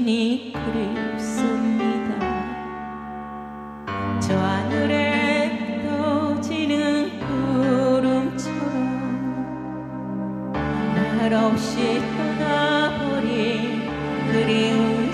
그리니 그립습니다. 저 하늘에 떠지는 구름처럼 날 없이 떠나버린 그리움.